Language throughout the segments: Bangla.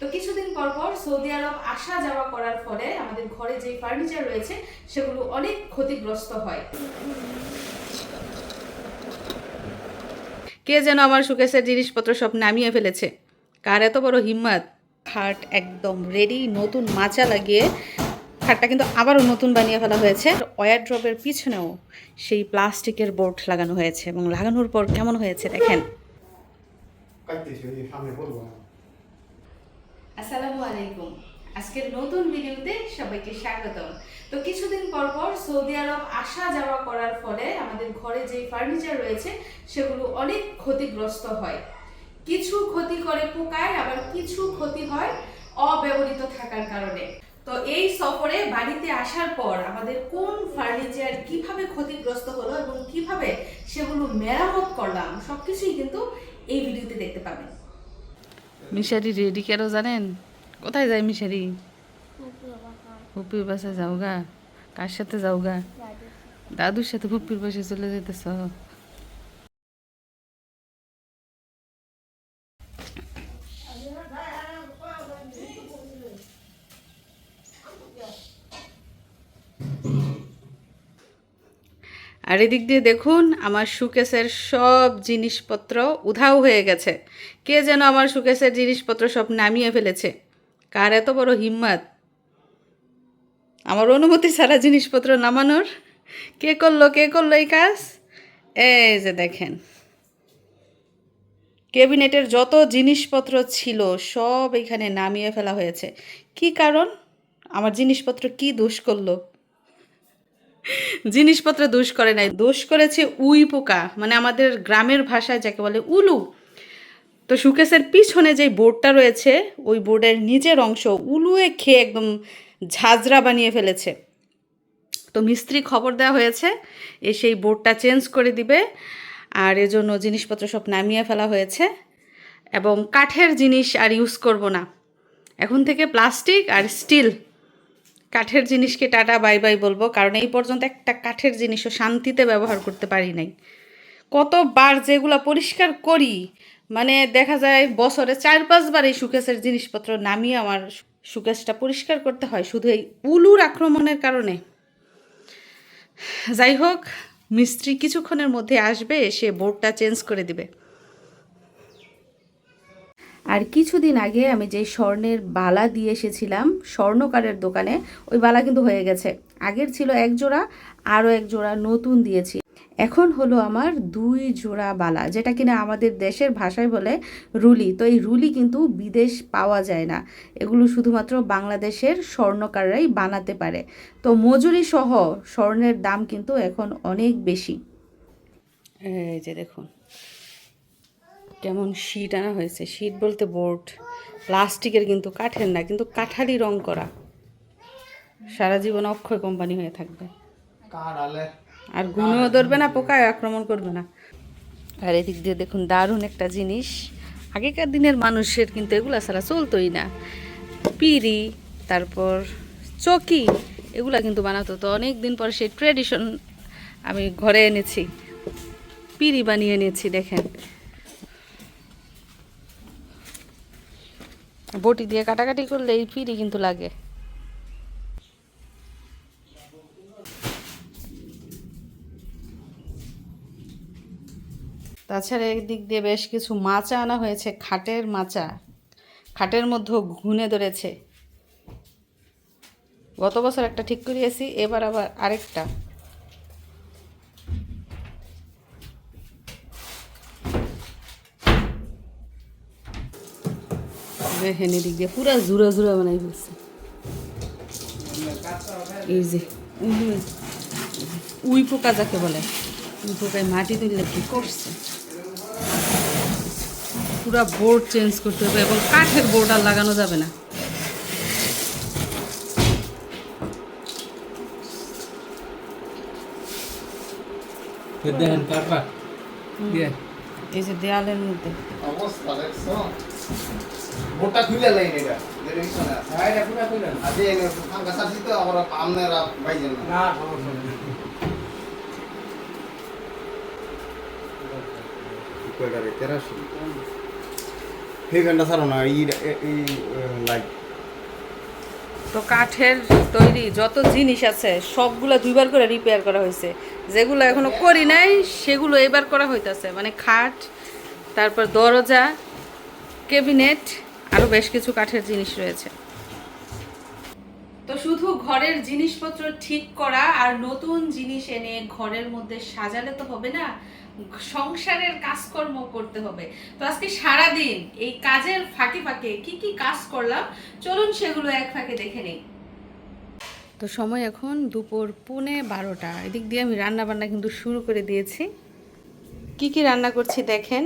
তো কিছুদিন পর পর সৌদি আরব আসা যাওয়া করার ফলে আমাদের ঘরে যে ফার্নিচার রয়েছে সেগুলো অনেক ক্ষতিগ্রস্ত হয়। কে যেন আমার সুকেশের জিনিসপত্র সব নামিয়ে ফেলেছে। কার এত বড় হিম্মত? খাট একদম রেডি নতুন মাচা লাগিয়ে খাটটা কিন্তু আবারও নতুন বানিয়ে ফেলা হয়েছে। ওয়ার ড্রপের পিছনেও সেই প্লাস্টিকের বোর্ড লাগানো হয়েছে এবং লাগানোর পর কেমন হয়েছে দেখেন কাটতেছি ওই সামনে বলব না আসসালামু আলাইকুম। আজকের নতুন ভিডিওতে সবাইকে স্বাগতম। তো কিছুদিন পর পর সৌদি আরব আসা যাওয়া করার ফলে আমাদের ঘরে যে ফার্নিচার রয়েছে, সেগুলো অনেক ক্ষতিগ্রস্ত হয়। কিছু ক্ষতি করে পোকায়, আবার কিছু ক্ষতি হয় অব্যবহৃত থাকার কারণে। তো এই সফরে বাড়িতে আসার পর আমাদের কোন ফার্নিচার কীভাবে ক্ষতিগ্রস্ত হলো এবং কীভাবে সেগুলো মেরামত করলাম, সবকিছুই কিন্তু এই ভিডিওতে দেখতে পাবেন। মিশারি রেডি কেন জানেন? কোথায় যায় মিশারি? ফুপির যাও যাওগা। কার সাথে যাওগা? দাদুর সাথে। হুপির বাসায় চলে যেতেছ আর এদিক দিয়ে দেখুন, আমার সুকেসের সব জিনিসপত্র উধাও হয়ে গেছে। কে যেন আমার সুকেসের জিনিসপত্র সব নামিয়ে ফেলেছে। কার এত বড় হিম্মত? আমার অনুমতি ছাড়া জিনিসপত্র নামানোর? কে করল কে করল এই কাজ? এই যে দেখেন। ক্যাবিনেটের যত জিনিসপত্র ছিল সব এখানে নামিয়ে ফেলা হয়েছে। কি কারণ? আমার জিনিসপত্র কি দোষ করল? জিনিসপত্র দোষ করে নাই। দোষ করেছে উই পোকা মানে আমাদের গ্রামের ভাষায় যাকে বলে উলু। তো সুকেশের পিছনে যে বোর্ডটা রয়েছে, ওই বোর্ডের নিচের অংশ উলুয়ে খেয়ে একদম ঝাঁঝরা বানিয়ে ফেলেছে। তো মিস্ত্রি খবর দেওয়া হয়েছে, এ সেই বোর্ডটা চেঞ্জ করে দিবে, আর এজন্য জিনিসপত্র সব নামিয়ে ফেলা হয়েছে, এবং কাঠের জিনিস আর ইউজ করব না। এখন থেকে প্লাস্টিক আর স্টিল কাঠের জিনিসকে টাটা, বাই বাই বলব। কারণ এই পর্যন্ত একটা কাঠের জিনিসও শান্তিতে ব্যবহার করতে পারি নাই। কতবার যেগুলো পরিষ্কার করি মানে দেখা যায় বছরে চার পাঁচবার এই সুকেসের জিনিসপত্র নামিয়ে আমার সুকেসটা পরিষ্কার করতে হয়, শুধু এই উলুর আক্রমণের কারণে। যাই হোক, মিস্ত্রি কিছুক্ষণের মধ্যে আসবে সে বোর্ডটা চেঞ্জ করে দিবে। আর কিছুদিন আগে আমি যে স্বর্ণের বালা দিয়ে এসেছিলাম, স্বর্ণকারের দোকানে, ওই বালা কিন্তু হয়ে গেছে। আগের ছিল এক জোড়া, আরও এক জোড়া নতুন দিয়েছি। এখন হলো আমার দুই জোড়া বালা, যেটা কিনা আমাদের দেশের ভাষায় বলে রুলি। তো এই রুলি কিন্তু বিদেশ পাওয়া যায় না। এগুলো শুধুমাত্র বাংলাদেশের স্বর্ণকাররাই বানাতে পারে। তো মজুরি সহ স্বর্ণের দাম কিন্তু এখন অনেক বেশি। এই যে দেখুন। কেমন শীট আনা হয়েছে। শীট বলতে বোর্ড প্লাস্টিকের কিন্তু কাঠের না কিন্তু কাঠালি রং করা। সারা জীবন অক্ষয় কোম্পানি হয়ে থাকবে। কার আর গুণও ধরবে না পোকায় আক্রমণ করবে না। আর এদিক দিয়ে দেখুন দারুণ একটা জিনিস। আগেকার দিনের মানুষের কিন্তু এগুলা ছাড়া চলতোই না। পিড়ি তারপর চকি এগুলা কিন্তু বানাতো। তো অনেক দিন পর সেই ট্রেডিশন আমি ঘরে এনেছি। পিড়ি বানিয়ে এনেছি দেখেন। বটি দিয়ে কাটাকাটি করলে এই পিড়ি কিন্তু লাগে। তাছাড়া একদিক দিয়ে বেশ কিছু মাচা আনা হয়েছে, খাটের মাচা। খাটের মধ্যেও ঘুনে ধরেছে। গত বছর একটা ঠিক করিয়েছি, এবার আবার আরেকটা। দেখেন এদিক দিয়ে পুরা জুড়া জুড়া বানাই ফেলছে। এই যে উই পোকা যাকে বলে উই পোকায় মাটি তুললে কি করছে? পুরা বোর্ড চেঞ্জ করতে হবে এবং কাঠের বোর্ড আর লাগানো যাবে না। এই যে দেয়ালের মধ্যে। অবস্থা দেখছ? বোটা খুলে লাইন এটা দেখছ না। হ্যাঁ এটা পুরা কইলেন আজে এনে ফাঙ্কা সাথে তো আমরা আপনারা বাইজেন না। না সমস্যা নেই। কয়টা রে 1300 সেই ফ্যানটা ছাড়ো না এই এই লাইট তো কাঠের তৈরি যত জিনিস আছে সবগুলো দুইবার করে রিপেয়ার করা হয়েছে। যেগুলো এখনও করি নাই সেগুলো এবার করা হইতাছে। মানে খাট তারপর দরজা কেবিনেট আরও বেশ কিছু কাঠের জিনিস রয়েছে। তো শুধু ঘরের জিনিসপত্র ঠিক করা আর নতুন জিনিস এনে ঘরের মধ্যে সাজালে তো হবে না সংসারের কাজকর্ম করতে হবে। তো আজকে সারা দিন এই কাজের ফাঁকে ফাঁকে কি কি কাজ করলাম চলুন সেগুলো এক ফাঁকে দেখে নেই। তো সময় এখন দুপুর পুনে বারোটা। এদিক দিয়ে আমি রান্না বান্না কিন্তু শুরু করে দিয়েছি। কি কি রান্না করছি দেখেন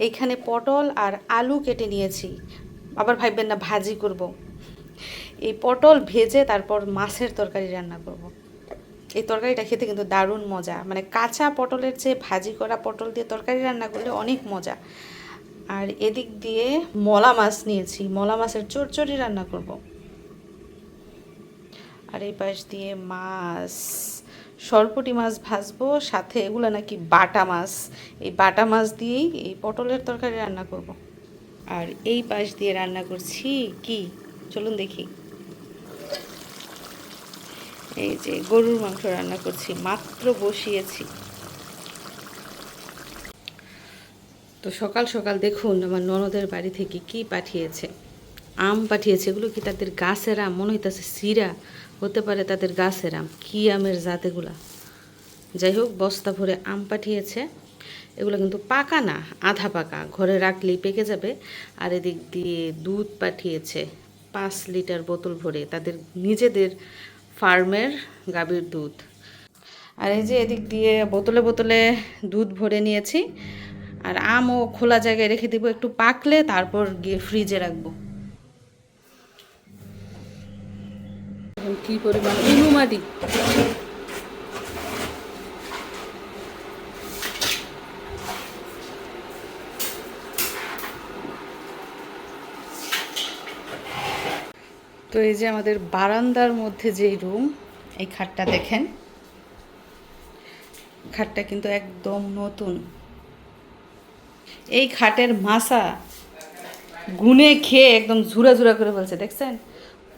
এইখানে পটল আর আলু কেটে নিয়েছি আবার ভাববেন না, ভাজি করব। এই পটল ভেজে তারপর মাছের তরকারি রান্না করব। এই তরকারিটা খেতে কিন্তু দারুণ মজা মানে কাঁচা পটলের চেয়ে ভাজি করা পটল দিয়ে তরকারি রান্না করলে অনেক মজা আর এদিক দিয়ে মলা মাছ নিয়েছি মলা মাছের চচ্চড়ি রান্না করব। আর এই পাশ দিয়ে মাছ সরপুটি মাছ ভাজবো, সাথে এগুলো নাকি বাটা মাছ। এই বাটা মাছ দিয়েই এই পটলের তরকারি রান্না করব। আর এই পাশ দিয়ে রান্না করছি কি? চলুন দেখি। এই যে গরুর মাংস রান্না করছি, মাত্র বসিয়েছি। তো সকাল সকাল দেখুন, আমার ননদের বাড়ি থেকে কি পাঠিয়েছে? আম পাঠিয়েছে, এগুলো কি তাদের গাছের আম? মনে হইতেছে সিরা হতে পারে তাদের গাছের আম। কি আমের জাত এগুলা? যাই হোক, বস্তা ভরে আম পাঠিয়েছে। এগুলো কিন্তু পাকা না, আধা পাকা। ঘরে রাখলেই পেকে যাবে। আর এদিক দিয়ে দুধ পাঠিয়েছে। পাঁচ লিটার বোতল ভরে তাদের নিজেদের ফার্মের গাভীর দুধ। আর এই যে এদিক দিয়ে বোতলে বোতলে দুধ ভরে নিয়েছি। আর আমও খোলা জায়গায় রেখে দিব। একটু পাকলে তারপর গিয়ে ফ্রিজে রাখব। কি পরিমাণ? উনুমাদি তো এই যে আমাদের বারান্দার মধ্যে যেই রুম, এই খাটটা দেখেন। খাটটা কিন্তু একদম নতুন। এই খাটের মাসা গুনে খেয়ে একদম ঝুরা ঝুরা করে ফেলছে, দেখছেন?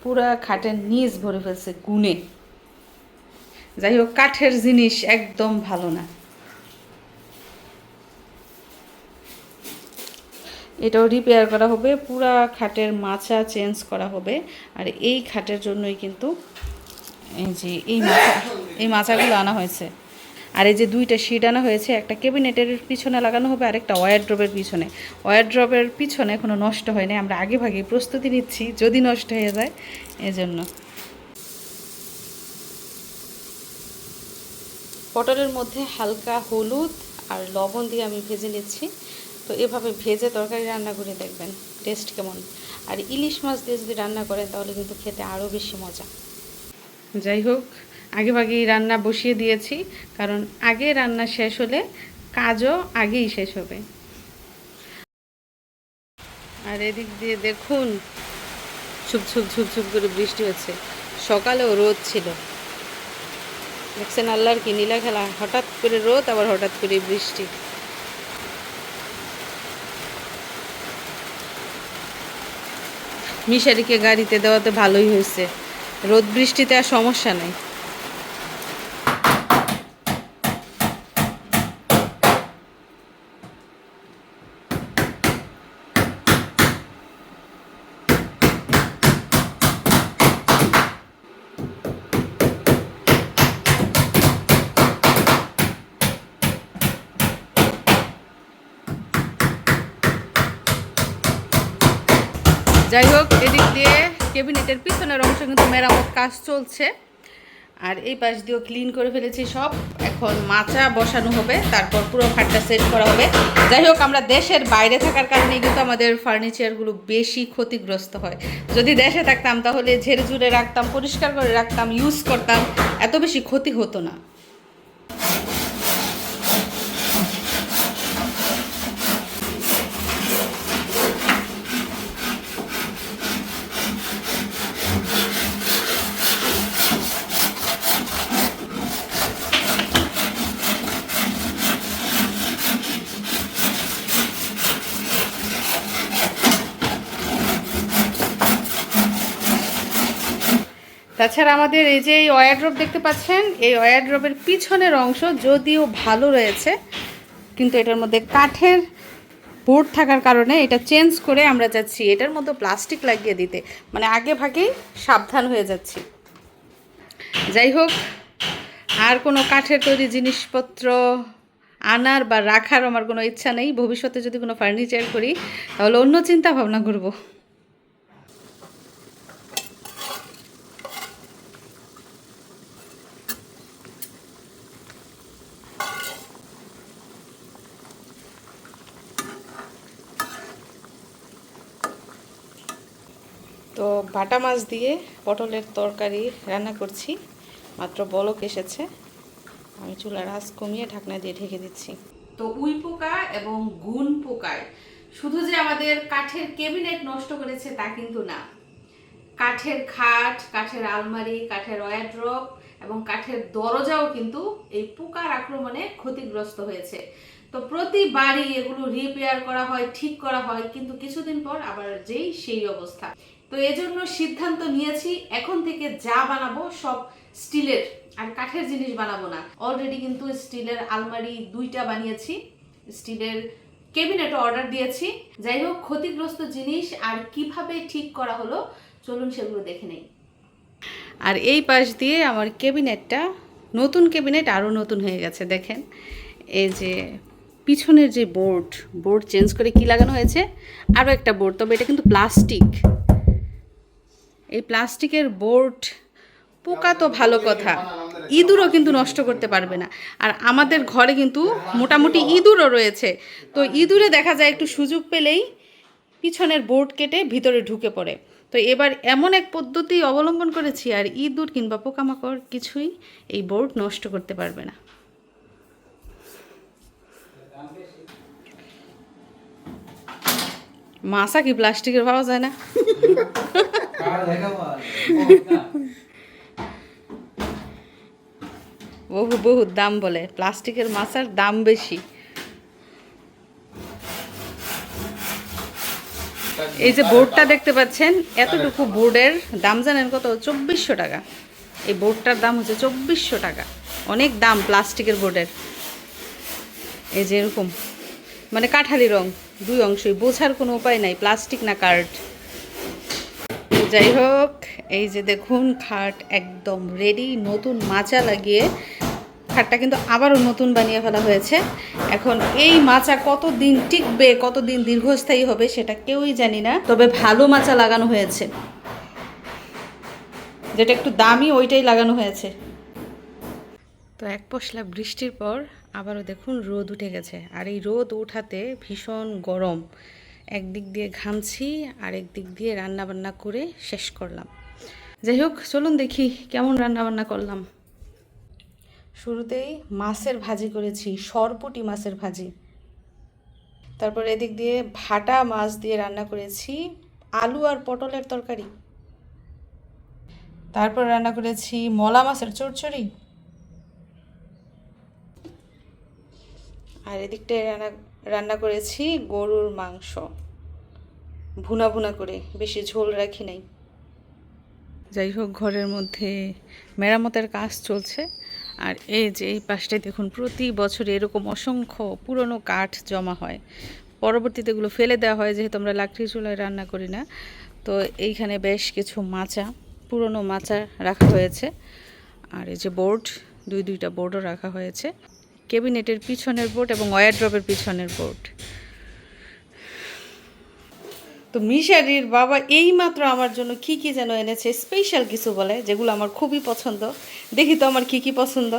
পুরা খাটের নিচ ভরে ফেলছে গুনে যাই হোক, কাঠের জিনিস একদম ভালো না। এটাও রিপেয়ার করা হবে, পুরা খাটের মাচা চেঞ্জ করা হবে। আর এই খাটের জন্যই কিন্তু এই যে এই মাচা, এই মাচাগুলো আনা হয়েছে। আর এই যে দুইটা শিট আনা হয়েছে একটা ক্যাবিনেটের পিছনে লাগানো হবে আর একটা ওয়ার ড্রপের পিছনে। ওয়ার ড্রপের পিছনে কোনো নষ্ট হয় হয়নি আমরা আগে ভাগে প্রস্তুতি নিচ্ছি যদি নষ্ট হয়ে যায় এজন্য। পটলের মধ্যে হালকা হলুদ আর লবণ দিয়ে আমি ভেজে নিচ্ছি। তো এভাবে ভেজে তরকারি রান্না করে দেখবেন টেস্ট কেমন। আর ইলিশ মাছ দিয়ে যদি রান্না করেন তাহলে কিন্তু খেতে আরও বেশি মজা। যাই হোক আগে ভাগেই রান্না বসিয়ে দিয়েছি, কারণ আগে রান্না শেষ হলে কাজও আগেই শেষ হবে। আর এদিক দিয়ে দেখুন, ছুপ ছুপ ছুপ ছুপ করে বৃষ্টি হচ্ছে। সকালেও রোদ ছিল। দেখছেন আল্লাহর কি নীলা খেলা? হঠাৎ করে রোদ, আবার হঠাৎ করে বৃষ্টি। মিশারিকে গাড়িতে দেওয়াতে ভালোই হয়েছে। রোদ বৃষ্টিতে আর সমস্যা নেই। যাই হোক, এদিক দিয়ে ক্যাবিনেটের পিছনের অংশ কিন্তু মেরামত কাজ চলছে। আর এই পাশ দিয়েও ক্লিন করে ফেলেছি সব। এখন মাচা বসানো হবে, তারপর পুরো খাটটা সেট করা হবে। যাই হোক, আমরা দেশের বাইরে থাকার কারণে কিন্তু আমাদের ফার্নিচারগুলো বেশি ক্ষতিগ্রস্ত হয়। যদি দেশে থাকতাম, তাহলে ঝেড়ে ঝুড়ে রাখতাম, পরিষ্কার করে রাখতাম ইউজ করতাম, এত বেশি ক্ষতি হতো না। তাছাড়া আমাদের এই যে এই ওয়ারড্রপ দেখতে পাচ্ছেন, এই ওয়ারড্রপের পিছনের অংশ যদিও ভালো রয়েছে, কিন্তু এটার মধ্যে কাঠের বোর্ড থাকার কারণে এটা চেঞ্জ করে আমরা যাচ্ছি। এটার মধ্যে প্লাস্টিক লাগিয়ে দিতে। মানে আগে ভাগেই সাবধান হয়ে যাচ্ছি। যাই হোক, আর কোনো কাঠের তৈরি জিনিসপত্র আনার বা রাখার আমার কোনো ইচ্ছা নেই। ভবিষ্যতে যদি কোনো ফার্নিচার করি, তাহলে অন্য চিন্তা ভাবনা করব। বাটা মাছ দিয়ে পটলের তরকারি রান্না করছি। মাত্র বলক এসেছে। আমি চুলার আঁচ কমিয়ে ঢাকনা দিয়ে ঢেকে দিচ্ছি। তো উই পোকা এবং গুণ পোকায় শুধু যে আমাদের কাঠের কেবিনেট নষ্ট করেছে তা কিন্তু না। কাঠের খাট, কাঠের আলমারি, কাঠের ওয়ারড্রপ এবং কাঠের দরজাও কিন্তু এই পোকার আক্রমণে ক্ষতিগ্রস্ত হয়েছে। তো প্রতিবারই এগুলো রিপেয়ার করা হয়, ঠিক করা হয়, কিন্তু কিছুদিন পর আবার যেই সেই অবস্থা। তো এজন্য সিদ্ধান্ত নিয়েছি, এখন থেকে যা বানাবো সব স্টিলের, আর কাঠের জিনিস বানাবো না। অলরেডি কিন্তু স্টিলের আলমারি দুইটা বানিয়েছি, স্টিলের কেবিনেটও অর্ডার দিয়েছি। যাই হোক, ক্ষতিগ্রস্ত জিনিস আর কীভাবে ঠিক করা হলো, চলুন সেগুলো দেখে নেই। আর এই পাশ দিয়ে আমার কেবিনেটটা নতুন কেবিনেট আরও নতুন হয়ে গেছে, দেখেন। এই যে পিছনের যে বোর্ড বোর্ড চেঞ্জ করে কি লাগানো হয়েছে? আরও একটা বোর্ড তবে এটা কিন্তু প্লাস্টিক এই প্লাস্টিকের বোর্ড পোকা তো ভালো কথা। ইঁদুরও কিন্তু নষ্ট করতে পারবে না। আর আমাদের ঘরে কিন্তু মোটামুটি ইঁদুরও রয়েছে। তো ইঁদুরে দেখা যায় একটু সুযোগ পেলেই পিছনের বোর্ড কেটে ভিতরে ঢুকে পড়ে। তো এবার এমন এক পদ্ধতি অবলম্বন করেছি আর ইঁদুর কিংবা পোকামাকড় কিছুই এই বোর্ড নষ্ট করতে পারবে না। মাছা কি প্লাস্টিকের পাওয়া যায় না? বহু বহু দাম বলে, প্লাস্টিকের মাছার দাম বেশি। এই যে বোর্ডটা দেখতে পাচ্ছেন, এতটুকু বোর্ডের দাম জানেন কত? চব্বিশশো টাকা। এই বোর্ডটার দাম হচ্ছে চব্বিশশো টাকা। অনেক দাম প্লাস্টিকের বোর্ডের। এই যে এরকম মানে কাঠালি রং। দুই অংশই বোঝার কোনো উপায় নাই, প্লাস্টিক না কার্ড? যাই হোক এই যে দেখুন, খাট একদম রেডি নতুন মাচা লাগিয়ে খাটটা কিন্তু আবারও নতুন বানিয়ে ফেলা হয়েছে। এখন এই মাচা কত দিন টিকবে কত দিন দীর্ঘস্থায়ী হবে সেটা কেউই জানি না, তবে ভালো মাচা লাগানো হয়েছে। যেটা একটু দামি, ওইটাই লাগানো হয়েছে। তো এক পশলা বৃষ্টির পর আবারও দেখুন, রোদ উঠে গেছে। আর এই রোদ ওঠাতে ভীষণ গরম। একদিক দিয়ে ঘামছি আর একদিক দিয়ে রান্না বান্না করে শেষ করলাম। যাই হোক, চলুন দেখি কেমন রান্না বান্না করলাম। শুরুতেই মাছের ভাজি করেছি, সরপুটি মাছের ভাজি। তারপর এদিক দিয়ে ভাটা মাছ দিয়ে রান্না করেছি, আলু আর পটলের তরকারি। তারপর রান্না করেছি মলা মাছের চচ্চড়ি। আর এদিকটায় রান্না রান্না করেছি গরুর মাংস। ভুনা ভুনা করে, বেশি ঝোল রাখি নাই। যাই হোক, ঘরের মধ্যে মেরামতের কাজ চলছে। আর এই যে এই পাশটায় দেখুন, প্রতি বছর এরকম অসংখ্য পুরনো কাঠ জমা হয়। পরবর্তীতে এগুলো ফেলে দেওয়া হয়, যেহেতু আমরা লাকড়ি চুলায় রান্না করি না। তো এইখানে বেশ কিছু মাচা, পুরনো মাচা রাখা হয়েছে। আর এই যে বোর্ড, দুই দুইটা বোর্ডও রাখা হয়েছে। কেবিনেটের পিছনের বোর্ড এবং ওয়ারড্রপের পিছনের বোর্ড। তো মিশারির বাবা এই মাত্র আমার জন্য কি কি যেন এনেছে স্পেশাল কিছু বলে, যেগুলো আমার খুবই পছন্দ। দেখি তো আমার কি কি পছন্দ।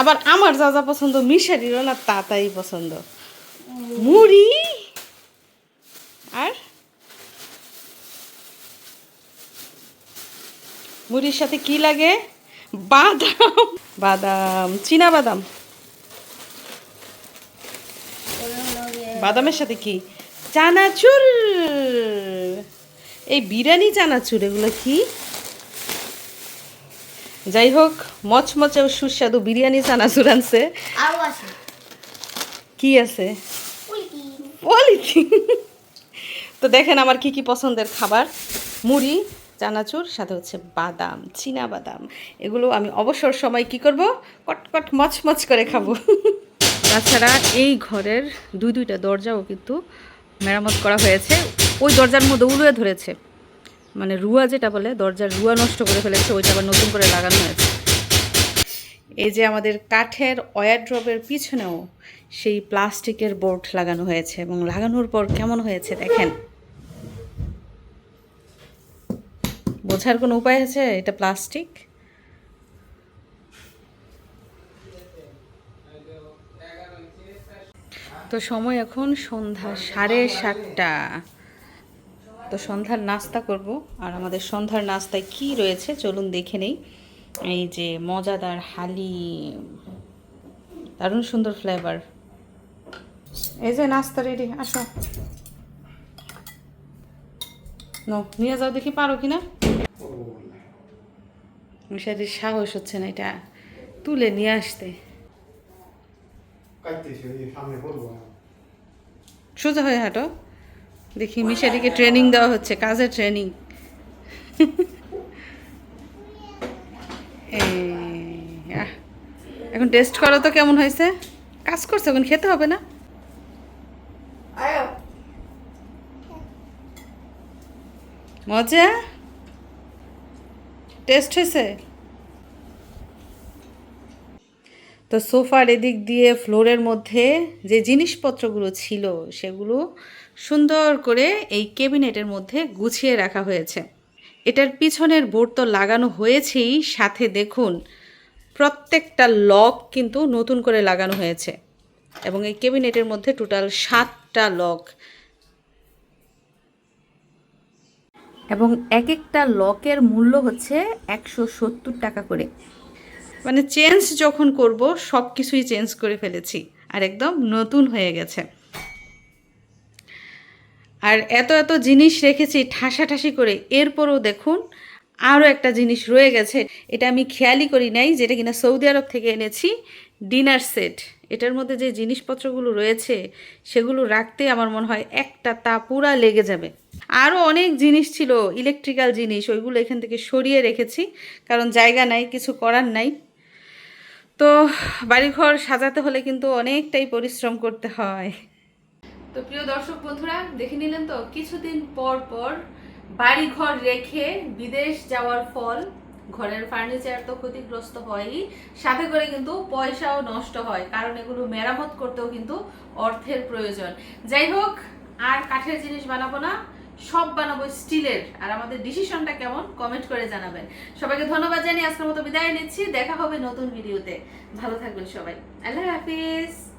আবার আমার যা যা পছন্দ মিশারিরও না তা তাই পছন্দ। মুড়ি আর মুড়ির সাথে কি লাগে? বাদাম। বাদাম চীনা বাদাম। বাদামের সাথে কি? চানাচুর। এই বিরিয়ানি চানাচুর এগুলো কি? যাই হোক মচমচে ও সুস্বাদু বিরিয়ানি চানাচুর আনছে। কি আছে? পলিথিন তো দেখেন আমার কি কি পছন্দের খাবার। মুড়ি চানাচুর সাথে হচ্ছে বাদাম চীনা বাদাম এগুলো আমি অবসর সময় কি করব? কটকট মচমচ করে খাব। তাছাড়া এই ঘরের দুই দুইটা দরজাও কিন্তু মেরামত করা হয়েছে। ওই দরজার মধ্যে উড়ে ধরেছে। মানে রুয়া যেটা বলে দরজার রুয়া নষ্ট করে ফেলেছে ওইটা আবার নতুন করে লাগানো হয়েছে। এই যে আমাদের কাঠের ওয়ারড্রবের পিছনেও সেই প্লাস্টিকের বোর্ড লাগানো হয়েছে এবং লাগানোর পর কেমন হয়েছে দেখেন। বোঝার কোনো উপায় আছে? এটা প্লাস্টিক? তো সময় এখন সন্ধ্যা সাড়ে সাতটা। তো সন্ধ্যার নাস্তা করব। আর আমাদের সন্ধ্যার নাস্তায় কি রয়েছে চলুন দেখে নেই। এই যে মজাদার হালি, দারুণ সুন্দর ফ্লেভার এই যে নাস্তা রেডি আসো। নিয়ে যাও দেখি, পারো কি না মিশারির সাহস হচ্ছে না এটা তুলে নিয়ে আসতে। সোজা হয়ে হাঁটো। দেখি মিশারিকে ট্রেনিং দেওয়া হচ্ছে কাজের ট্রেনিং এখন টেস্ট করো তো কেমন হয়েছে? কাজ করছে এখন খেতে হবে না? মজা? টেস্ট হয়েছে? তো সোফার এদিক দিয়ে ফ্লোরের মধ্যে যে জিনিসপত্রগুলো ছিল, সেগুলো সুন্দর করে এই কেবিনেটের মধ্যে গুছিয়ে রাখা হয়েছে। এটার পিছনের বোর্ড তো লাগানো হয়েছেই, সাথে দেখুন, প্রত্যেকটা লক কিন্তু নতুন করে লাগানো হয়েছে। এবং এই কেবিনেটের মধ্যে টোটাল সাতটা লক এবং এক একটা লকের মূল্য হচ্ছে একশো সত্তর টাকা করে। মানে চেঞ্জ যখন করব সব কিছুই চেঞ্জ করে ফেলেছি আর একদম নতুন হয়ে গেছে। আর এত এত জিনিস রেখেছি ঠাসাঠাসি করে, এরপরও দেখুন আরও একটা জিনিস রয়ে গেছে, এটা আমি খেয়ালই করি নাই যেটা কিনা সৌদি আরব থেকে এনেছি, ডিনার সেট। এটার মধ্যে যে জিনিসপত্রগুলো রয়েছে, সেগুলো রাখতে আমার মনে হয় একটা তা পুরা লেগে যাবে। আরও অনেক জিনিস ছিল ইলেকট্রিক্যাল জিনিস, ওইগুলো এখান থেকে সরিয়ে রেখেছি, কারণ জায়গা নাই, কিছু করার নাই। তো বাড়িঘর সাজাতে হলে কিন্তু অনেকটাই পরিশ্রম করতে হয়। তো প্রিয় দর্শক বন্ধুরা, দেখে নিলেন তো, কিছুদিন পর পর বাড়ি ঘর রেখে বিদেশ যাওয়ার ফল, ঘরের ফার্নিচার তো ক্ষতিগ্রস্ত হয়ই, সাথে করে কিন্তু পয়সাও নষ্ট হয়, কারণ এগুলো মেরামত করতেও কিন্তু অর্থের প্রয়োজন। যাই হোক, আর কাঠের জিনিস বানাবো না সব বানাবো স্টিলের। আর আমাদের ডিসিশনটা কেমন? কমেন্ট করে জানাবেন। সবাইকে ধন্যবাদ জানিয়ে আজকের মতো বিদায় নিচ্ছি। দেখা হবে নতুন ভিডিওতে ভালো থাকবেন সবাই। আল্লাহ হাফিজ।